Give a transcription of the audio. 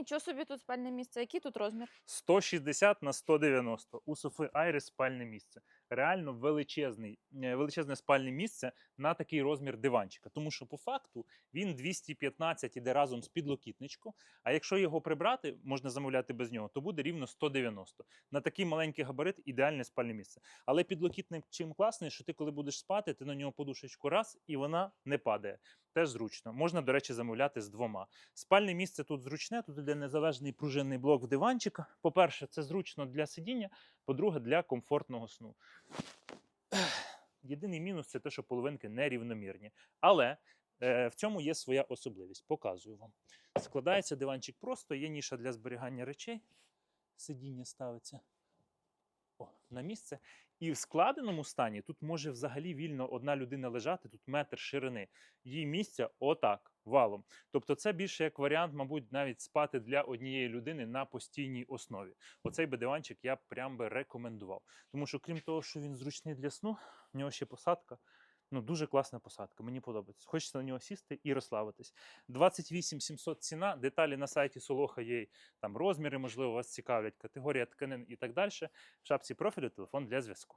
Нічого собі тут спальне місце. Який тут розмір? 160 на 190. У Софи Айрис спальне місце. Реально величезний, е, величезне спальне місце на такий розмір диванчика. Тому що по факту він 215 іде разом з підлокітничком. А якщо його прибрати, можна замовляти без нього, то буде рівно 190. На такий маленький габарит ідеальне спальне місце. Але підлокітник чим класний, що ти, коли будеш спати, ти на нього подушечку раз і вона не падає. Теж зручно. Можна, до речі, замовляти з двома. Спальне місце тут зручне, тут іде незалежний пружинний блок в диванчика. По-перше, це зручно для сидіння, по-друге, для комфортного сну. Єдиний мінус це те, що половинки нерівномірні. Але е, в цьому є своя особливість. Показую вам. Складається диванчик просто, є ніша для зберігання речей. Сидіння ставиться на місце. І в складеному стані тут може взагалі вільно одна людина лежати, тут метр ширини. Її місця отак, валом. Тобто це більше як варіант, мабуть, навіть спати для однієї людини на постійній основі. Оцей би диванчик я прям би рекомендував. Тому що, крім того, що він зручний для сну, в нього ще посадка. Ну, дуже класна посадка, мені подобається. Хочеться на нього сісти і розслабитись. 28 700 ціна, деталі на сайті Солоха є, там розміри, можливо, вас цікавлять, категорія тканин і так далі. В шапці профілю телефон для зв'язку.